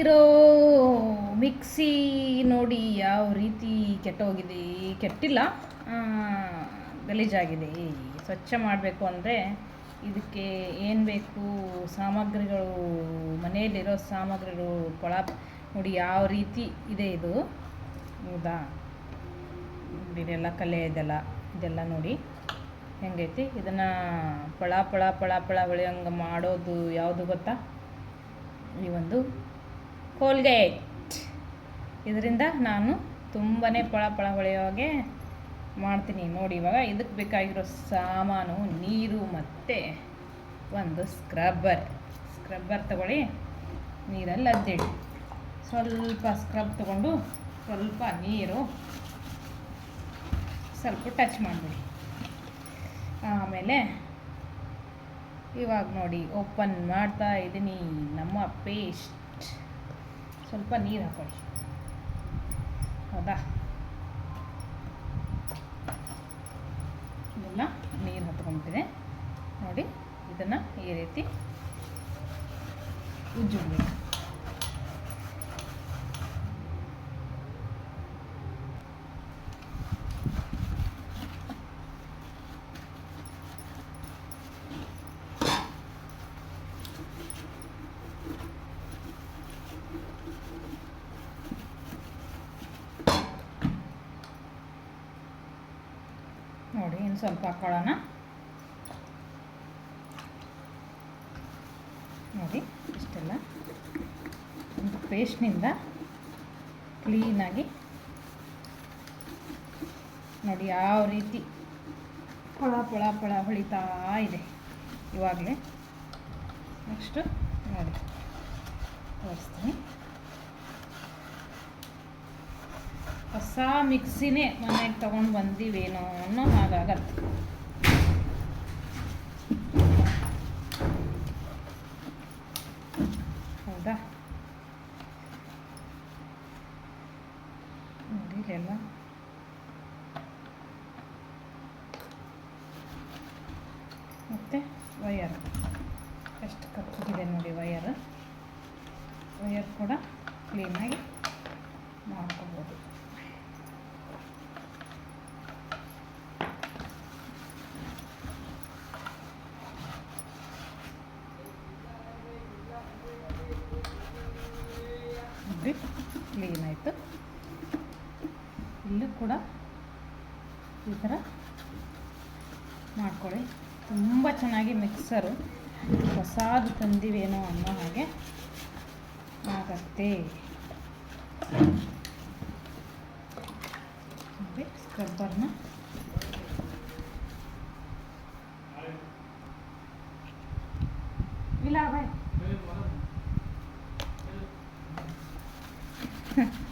ಇರೋ ಮಿಕ್ಸಿ ನೋಡಿ ಯಾವ ರೀತಿ ಕೆಟ್ಟೋಗಿದೆ. ಕೆಟ್ಟಿಲ್ಲ. ಗಲೀಜಾಗಿದೆ. ಸ್ವಚ್ಛ ಮಾಡಬೇಕು ಅಂದರೆ ಇದಕ್ಕೆ ಏನು ಬೇಕು? ಸಾಮಗ್ರಿಗಳು, ಮನೆಯಲ್ಲಿರೋ ಸಾಮಗ್ರಿಗಳು, ಕೊಳ ನೋಡಿ ಯಾವ ರೀತಿ ಇದೆ ಇದು. ಹೌದಾ? ಇದೆಲ್ಲ ಕಲೆ ಇದೆಲ್ಲ. ಇದೆಲ್ಲ ನೋಡಿ ಹೆಂಗೈತಿ? ಇದನ್ನು ಪಳ ಪಳ ಪಳ ಪಳ ಹೊಳೆಯಂಗೆ ಮಾಡೋದು ಯಾವುದು ಗೊತ್ತಾ? ಈ ಒಂದು ಕೋಲ್ಗೇಟ್ ಇದರಿಂದ ನಾನು ತುಂಬಾ ಪಳ ಪಳ ಹೊಳೆಯೋಗೆ ಮಾಡ್ತೀನಿ. ನೋಡಿ, ಇವಾಗ ಇದಕ್ಕೆ ಬೇಕಾಗಿರೋ ಸಾಮಾನು, ನೀರು ಮತ್ತು ಒಂದು ಸ್ಕ್ರಬ್ಬರ್ ಸ್ಕ್ರಬ್ಬರ್ ತಗೊಳ್ಳಿ. ನೀರಲ್ಲಿ ಅದ್ದಿಡಿ. ಸ್ವಲ್ಪ ಸ್ಕ್ರಬ್ ತಗೊಂಡು ಸ್ವಲ್ಪ ನೀರು ಸ್ವಲ್ಪ ಟಚ್ ಮಾಡಿಬಿಡಿ. ಆಮೇಲೆ ಇವಾಗ ನೋಡಿ ಓಪನ್ ಮಾಡ್ತಾ ಇದ್ದೀನಿ. ನಮ್ಮ ಪೇಸ್ಟ್ ಸ್ವಲ್ಪ ನೀರು ಹಾಕೊಳ್ಳಿ ಹೌದಾ? ಇದೆಲ್ಲ ನೀರು ಹತ್ಕೊಂಡ್ಬಿಟ್ಟಿದೆ. ನೋಡಿ ಇದನ್ನು ಈ ರೀತಿ ಉಜ್ಜಿಡ್ಬೇಕು. ನೋಡಿ, ಇನ್ನು ಸ್ವಲ್ಪ ಹಾಕೊಳ್ಳೋಣ. ನೋಡಿ, ಇಷ್ಟೆಲ್ಲ. ಒಂದು ಪೇಸ್ಟ್ನಿಂದ ಕ್ಲೀನಾಗಿ ನೋಡಿ ಯಾವ ರೀತಿ ಪಳ ಪಳ ಪಳ ಹೊಳಿತಾ ಇದೆ. ಇವಾಗಲೇ ನೆಕ್ಸ್ಟು ನೋಡಿ ತೋರಿಸ್ತೀನಿ. ಹೊಸ ಮಿಕ್ಸಿನೇ ಮನೆಗೆ ತೊಗೊಂಡು ಬಂದಿವೇನೋ ಅನ್ನೋ ಹಾಗಾಗತ್ತೆ. ಹೌದಾ? ನೋಡಿ ಇಲ್ಲೆಲ್ಲ ಮತ್ತು ವಯರ್ ಎಷ್ಟು ಕಪ್ಪಿದೆ ನೋಡಿ ವಯರ್ ವಯರ್ ಕೂಡ ಕ್ಲೀನಾಗಿ ಮಾಡ್ಕೋಬೋದು. ನೋಡಿ ಕ್ಲೀನ್ ಆಯಿತು. ಇಲ್ಲೂ ಕೂಡ ಈ ಥರ ಮಾಡ್ಕೊಳ್ಳಿ. ತುಂಬ ಚೆನ್ನಾಗಿ ಮಿಕ್ಸರು ಹೊಸಾದು ತಂದಿವೇನೋ ಅನ್ನೋ ಹಾಗೆ ಆಗತ್ತೆ. ಸ್ಕ್ರಬ್ಬರ್ನ Okay.